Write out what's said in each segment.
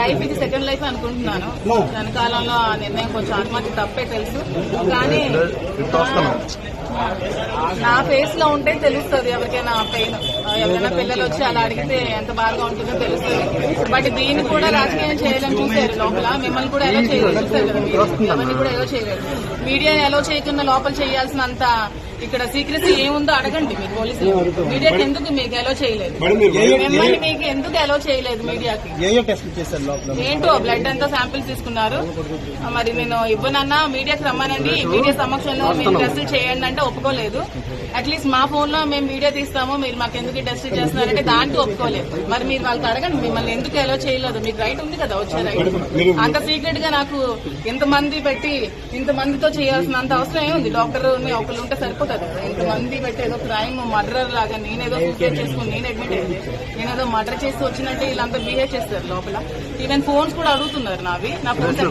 Life ఇది second life అనుకుంటున్నాను. దాని కాలంలో ఆ నిర్ణయం కొంచెం ఆత్మహత్య తప్పే తెలుసు. కానీ నా ఫేస్లో ఉంటే తెలుస్తుంది ఎవరికైనా పెయిన్ ఎవరైనా పిల్లలు వచ్చి అలా అడిగితే ఎంత బాగా ఉంటుందో తెలుస్తుంది. బట్ దీన్ని కూడా రాజకీయం చేయాలని చూసారు లోపల. మిమ్మల్ని కూడా ఎలా. ఎవరిని కూడా ఎలా చేయలేదు మీడియా ఎలా చేయకుండా లోపల చేయాల్సినంత ఇక్కడ సీక్రెసీ ఏముందో అడగండి మీరు పోలీసులు. మీడియాకి ఎందుకు మీకు ఎలా చేయలేదు? మిమ్మల్ని మీకు ఎందుకు ఎలా చేయలేదు మీడియాకి? టెస్టులు చేశారు ఏంటో బ్లడ్ అంతా శాంపిల్స్ తీసుకున్నారు. మరి నేను ఇవ్వనన్నా మీడియాకి రమ్మనండి. మీడియా సమక్షంలో మీరు టెస్ట్ చేయండి అంటే ఒప్పుకోలేదు. అట్లీస్ట్ మా ఫోన్లో మేము వీడియో తీస్తాము. మీరు మాకు ఎందుకు టెస్ట్ చేస్తున్నారంటే దానికి ఒప్పుకోలేదు మరి మీరు వాళ్ళకి అడగండి మిమ్మల్ని ఎందుకు ఎలా చేయలేదు? మీకు రైట్ ఉంది కదా వచ్చే రైట్ అంత సీక్రెట్గా నాకు ఇంత మంది పెట్టి ఇంత మందితో చేయాల్సినంత అవసరం ఏముంది? డాక్టర్ ఒకరు ఉంటే సరిపోతుంది కదా. ఇంత మంది పెట్టి ఏదో క్రైమ్ మర్డర్ లాగా నేనేదో సూసైడ్ చేసుకుని నేను అడ్మిట్ అయ్యింది నేనేదో మర్డర్ చేసి వచ్చినట్టు వీళ్ళంతా బిహేవ్ చేస్తారు లోపల. ఈవెన్ ఫోన్స్ కూడా అడుగుతున్నారు నావి. నా ఫోన్స్.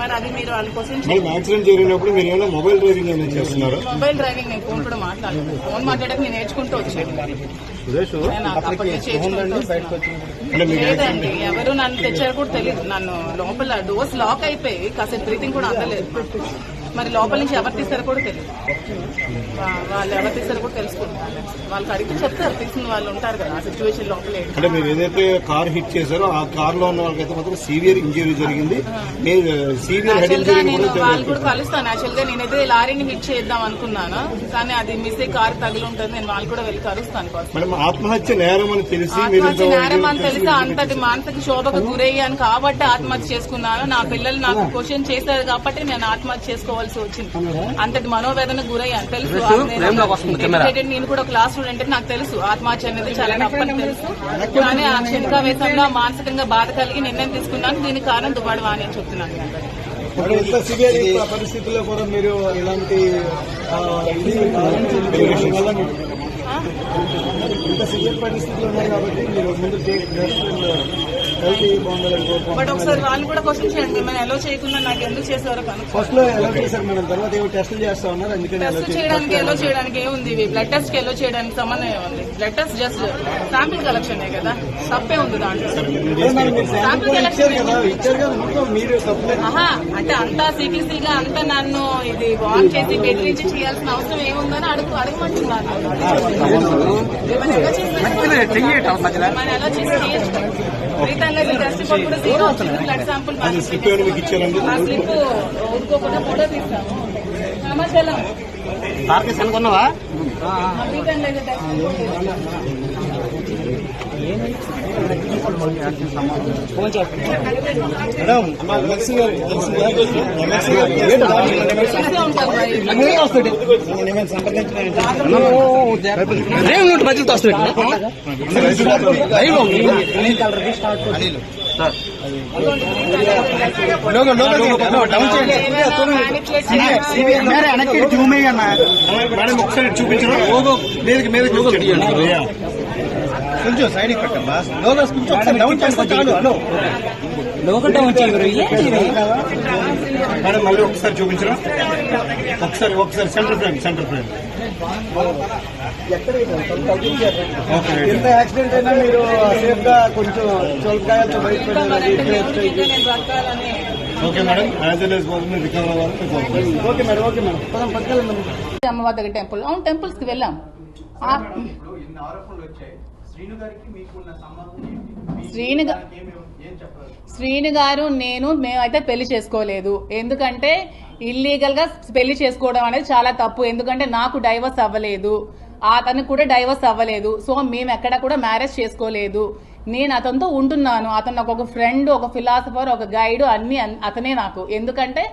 మరి అది మీరు వాళ్ళ కోసం మేడం యాక్సిడెంట్ జరిగినప్పుడు మీరు ఏమైనా మొబైల్ డ్రైవింగ్ ఏమైనా చేస్తున్నారా? మొబైల్ డ్రైవింగ్ నేను ఫోన్ కూడా మాట్లాడలేదు ఫోన్ మాట్లాడక నేను నేర్చుకుంటూ వచ్చాను లేదండి ఎవరు నన్ను తెచ్చారో కూడా తెలియదు నన్ను లోపల డోర్స్ లాక్ అయిపోయి కాసేపు బ్రీతింగ్ కూడా అందలేదు. మరి లోపల నుంచి ఎవరు తీస్తారో కూడా తెలియదు. వాళ్ళు ఎవరు తీస్తారో కూడా తెలుసుకుంటారు. వాళ్ళకి అడిగితే చెప్తారు. తీసిన వాళ్ళు ఉంటారు కదా ఆ సిచ్యువేషన్ లోపలే. అంటే మీరు ఏదైతే కార్ హిట్ చేశారో ఆ కార్లో ఉన్న వాళ్ళకైతే మాత్రం సీవియర్ ఇంజరీ జరిగింది. మీరు సీవియర్ హెడ్ ఇంజరీ నేను వాళ్ళు కూడా కలుస్తాను. యాక్చువల్గా నేనైతే లారీని హిట్ చేద్దాం అనుకున్నాను. కానీ అది మిస్ అయ్యి కారు తగిలి ఉంటుంది నేను వాళ్ళు కూడా వెళ్ళి కలుస్తాను మేడం ఆత్మహత్య నేరం అని తెలిసి ఆత్మహత్య నేరం అని తెలిసి అంతటి మానసిక శోభకు గురయ్యాను కాబట్టి ఆత్మహత్య చేసుకున్నాను. నా పిల్లలు నాకు క్వశ్చన్ చేశారు కాబట్టి నేను ఆత్మహత్య చేసుకోవాల్సి వచ్చింది. అంతటి మనోవేదన గురయ్యాను. తెలుసు. నేను కూడా క్లాస్ స్టూడెంట్ నాకు తెలుసు. ఆత్మహత్య అనేది చాలా తప్పని తెలుసు. కానీ ఆ క్షణికావేశంలో మానసికంగా బాధ కలిగి నిర్ణయం తీసుకున్నాను. దీనికి కారణం దుబాడు వాణి అని చెప్తున్నాను. పరిస్థితుల్లో కూడా మీరు ఇలాంటి? ఇంత సివియర్ పరిస్థితులు ఉన్నాయి కాబట్టి మీరు ముందు బట్ ఒకసారి వాళ్ళు కూడా క్వశ్చన్ చేయండి మిమ్మల్ని ఎలా చేయకుండా నాకు ఎందుకు చేశారో కనుక్కో ఫస్ట్లో ఎలా చేశారు మేడం తర్వాత ఏమో టెస్టులు చేస్తా ఉన్నారు అందుకని ఎలా టెస్ట్ చేయడానికి ఏముంది ఇవి బ్లడ్ టెస్ట్కి చేయడానికి సంబంధం ఏముంది? Blood test just sample collection కదా? తప్పే ఉంది దాంట్లో. శాంపిల్ కలెక్షన్ అంటే అంతా సీక్రెసీగా అంతా నన్ను ఇది వాన్ చేసి బెదిరించి చేయాల్సిన అవసరం ఏముందని అడుగు అడగమంటున్నాను ఏమైనా ఎలా చేసి ఏమైనా ఎలా చేసి చేయొచ్చు స్లిప్ మీకు ఇచ్చారండి? సమాచారం మరి నేను సంప్రదించిన మేడం ఒకసారి చూపించడం మీదకి మీదకి కొంచెం సైడ్ పెట్టమ్మా లోగస్ కొంచెం ఒకసారి డౌన్ చేస్తే చాలు. హలో. మేడం మళ్ళీ ఒకసారి చూపించడం ఒకసారి ఒకసారి సెంటర్ ఫ్రేమ్ సెంటర్ ఫ్రేమ్ ఎంత యాక్సిడెంట్ అయినా మీరు సేఫ్గా కొంచెం చోల్కాయలతో okay madam as well as possible recover అవ్వాలని కోరుకుంటున్నాను. ఓకే. మేడం ఓకే మేడం పదం పక్కన అమ్మవారి దగ్గర టెంపుల్ అవును టెంపుల్స్కి వెళ్ళాం. శ్రీను గారు నేను మేమైతే పెళ్ళి చేసుకోలేదు. ఎందుకంటే ఇల్లీగల్గా పెళ్ళి చేసుకోవడం అనేది చాలా తప్పు. ఎందుకంటే నాకు డైవర్స్ అవ్వలేదు. అతనికి కూడా డైవర్స్ అవ్వలేదు. సో మేము ఎక్కడ కూడా మ్యారేజ్ చేసుకోలేదు. నేను అతనితో ఉంటున్నాను. అతను నాకు ఒక ఫ్రెండ్ ఒక ఫిలాసఫర్ ఒక గైడ్ అన్ని అన్- అతనే నాకు. ఎందుకంటే